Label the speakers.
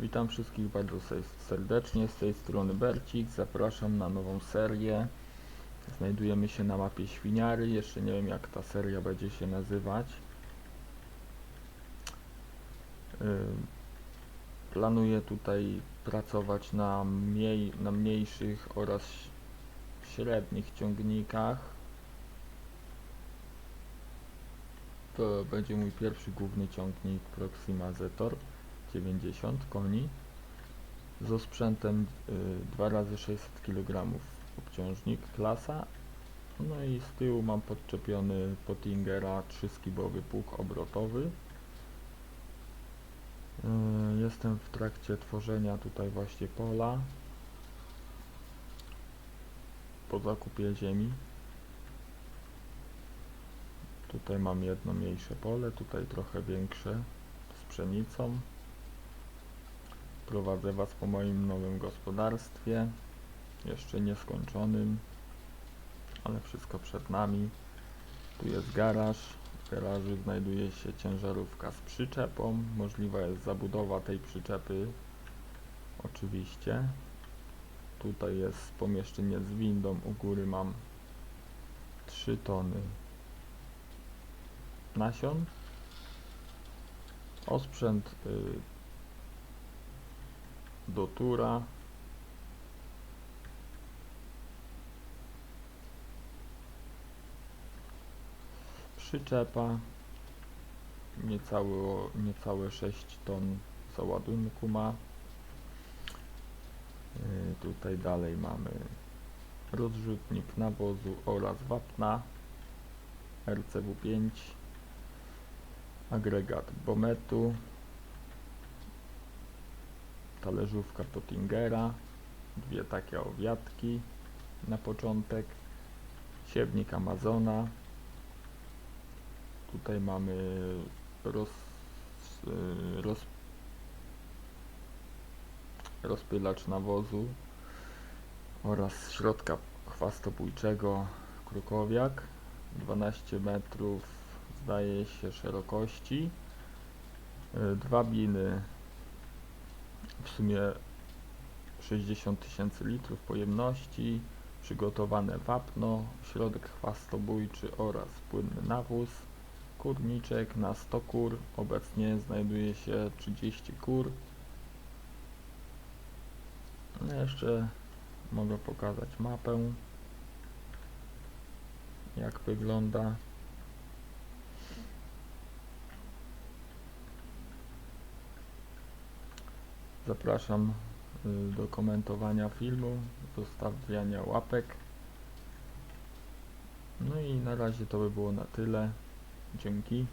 Speaker 1: Witam wszystkich bardzo se- serdecznie, z tej strony Bercik, zapraszam na nową serię. Znajdujemy się na mapie Świniary, jeszcze nie wiem jak ta seria będzie się nazywać. Ym, Planuję tutaj pracować na, mniej, na mniejszych oraz średnich ciągnikach. To będzie mój pierwszy główny ciągnik Proxima Zetor 90 koni z osprzętem y, 2 razy 600 kg obciążnik klasa. No i z tyłu mam podczepiony Pottingera 3-skibowy pług obrotowy. Y, jestem w trakcie tworzenia tutaj właśnie pola. Po zakupie ziemi. Tutaj mam jedno mniejsze pole, tutaj trochę większe z pszenicą Prowadzę Was po moim nowym gospodarstwie, jeszcze nieskończonym, ale wszystko przed nami. Tu jest garaż, w garażu znajduje się ciężarówka z przyczepą, możliwa jest zabudowa tej przyczepy, oczywiście. Tutaj jest pomieszczenie z windą, u góry mam 3 tony nasion. Osprzęt y, do tura. Przyczepa. Niecałe, niecałe 6 ton załadunku ma. Yy, tutaj dalej mamy rozrzutnik nawozu oraz wapna RCW5 agregat Bometu talerzówka Pottingera, dwie takie owiatki na początek, siewnik Amazona, tutaj mamy roz, y, roz, rozpylacz nawozu oraz środka chwastobójczego krukowiak. 12 metrów zdaje się szerokości. Y, dwa biny w sumie 60 tysięcy litrów pojemności, przygotowane wapno, środek chwastobójczy oraz płynny nawóz, kurniczek na 100 kur, obecnie znajduje się 30 kur. No jeszcze mogę pokazać mapę, jak wygląda. Zapraszam y, do komentowania filmu, zostawiania łapek. No i na razie to by było na tyle. Dzięki.